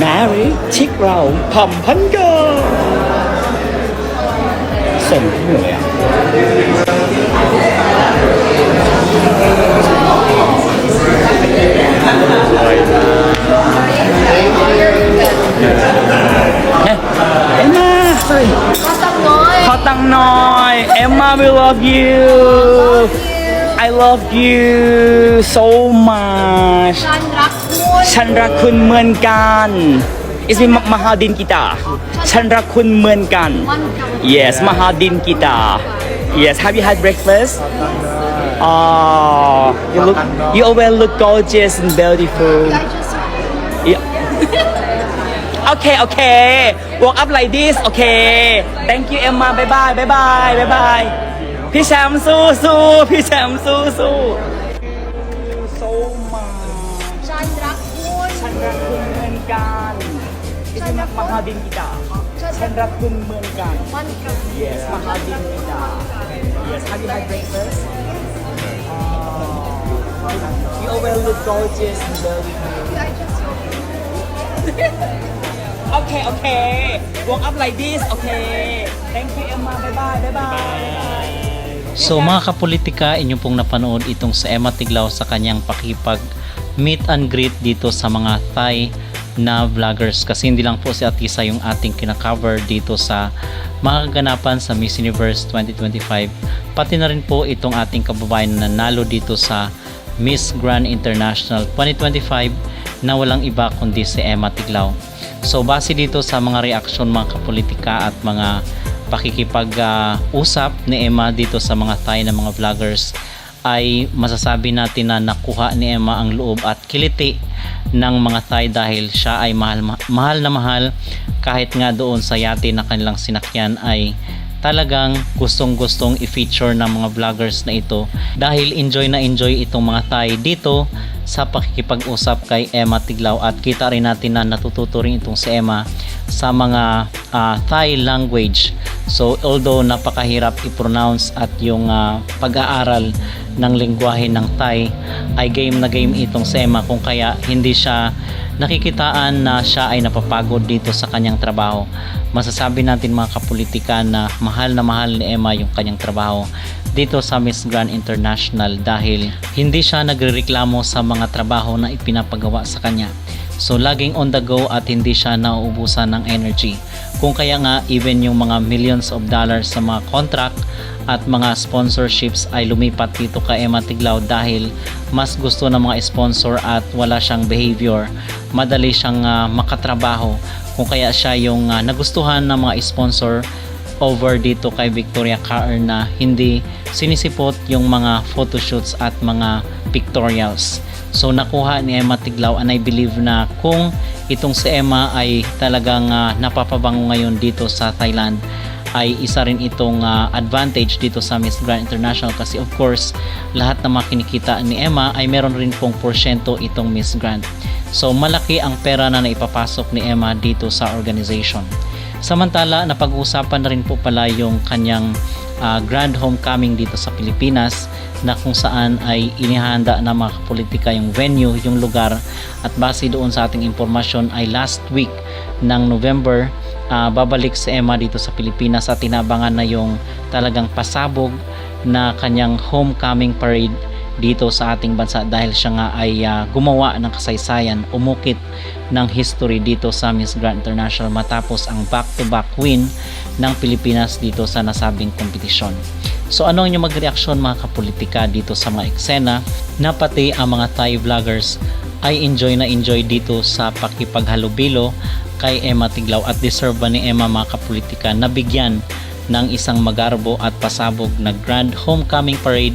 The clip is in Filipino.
Mary chiếc rau hầm phấn cơ. Xinh người ạ. Emma à, sorry. Khó tăng nói Emma à, we love you. I love you so much. ฉันรักคุณเหมือนกันอิสมีมหาดินกีตาร์ฉันรักคุณเหมือนกัน yes มหาดินกีตา yes have you had breakfast oh you look you always look gorgeous and beautiful yeah. okay okay walk up like this okay thank you Emma bye bye bye bye bye bye พี่แชมป์สู้สู้พี่แชมป์สู้สู้ รักคุณเหมือนกันอิสมหาดินกีตาร์ฉันรักคุณเหมือนกัน มันกับ yes มหาดินกีตาร์ yes have you had breakfast oh you always look gorgeous and beautiful I just okay okay walk up like this okay thank you Emma bye bye bye bye So mga kapolitika, inyo pong napanood itong sa Emma Tiglaw sa kanyang pakipag meet and greet dito sa mga Thai na vloggers. Kasi hindi lang po si Atisa yung ating kinakover dito sa mga kaganapan sa Miss Universe 2025 pati na rin po itong ating kababayan na nanalo dito sa Miss Grand International 2025 na walang iba kundi si Emma Tiglaw so base dito sa mga reaksyon mga kapolitika at mga pakikipag-usap ni Emma dito sa mga Thai na mga vloggers ay masasabi natin na nakuha ni Emma ang loob at kiliti ng mga Thai dahil siya ay mahal, ma- mahal na mahal. Kahit nga doon sa yate na kanilang sinakyan ay talagang gustong gustong i-feature ng mga vloggers na ito dahil enjoy na enjoy itong mga Thai dito sa pakikipag-usap kay Emma Tiglaw. At kita rin natin na natututo rin itong si Emma sa mga ah, Thai language so although napakahirap i-pronounce at yung ah, pag-aaral ng lingwahe ng Thai ay game na game itong si Emma kung kaya hindi siya nakikitaan na siya ay napapagod dito sa kanyang trabaho masasabi natin mga kapolitika na mahal na mahal ni Emma yung kanyang trabaho dito sa Miss Grand International dahil hindi siya nagrereklamo sa mga trabaho na ipinapagawa sa kanya. So laging on the go at hindi siya nauubusan ng energy. Kung kaya nga even yung mga millions of dollars sa mga contract at mga sponsorships ay lumipat dito kay Emma Tiglao dahil mas gusto ng mga sponsor at wala siyang behavior. Madali siyang ah, makatrabaho kung kaya siya yung ah, nagustuhan ng mga sponsor over dito kay Victoria Carr na hindi sinisipot yung mga photoshoots at mga pictorials. So nakuha ni Emma Tiglao and I believe na kung itong si Emma ay talagang ah, napapabango ngayon dito sa Thailand ay isa rin itong ah, advantage dito sa Miss Grand International kasi of course lahat ng mga kinikita ni Emma ay meron rin pong porsyento itong Miss Grand. So malaki ang pera na naipapasok ni Emma dito sa organization. Samantala, napag-uusapan na rin po pala yung kanyang ah, grand homecoming dito sa Pilipinas na kung saan ay inihanda ng mga politika yung venue, yung lugar. At base doon sa ating impormasyon ay last week ng November ah, babalik si Emma dito sa Pilipinas at tinabangan na yung talagang pasabog na kanyang homecoming parade dito sa ating bansa dahil siya nga ay ah, gumawa ng kasaysayan, umukit ng history dito sa Miss Grand International matapos ang back-to-back win ng Pilipinas dito sa nasabing kompetisyon. So ano ang inyong magreaksyon mga kapolitika dito sa mga eksena na pati ang mga Thai vloggers ay enjoy na enjoy dito sa pakipaghalubilo kay Emma Tiglao at deserve ba ni Emma mga kapolitika na bigyan ng isang magarbo at pasabog na grand homecoming parade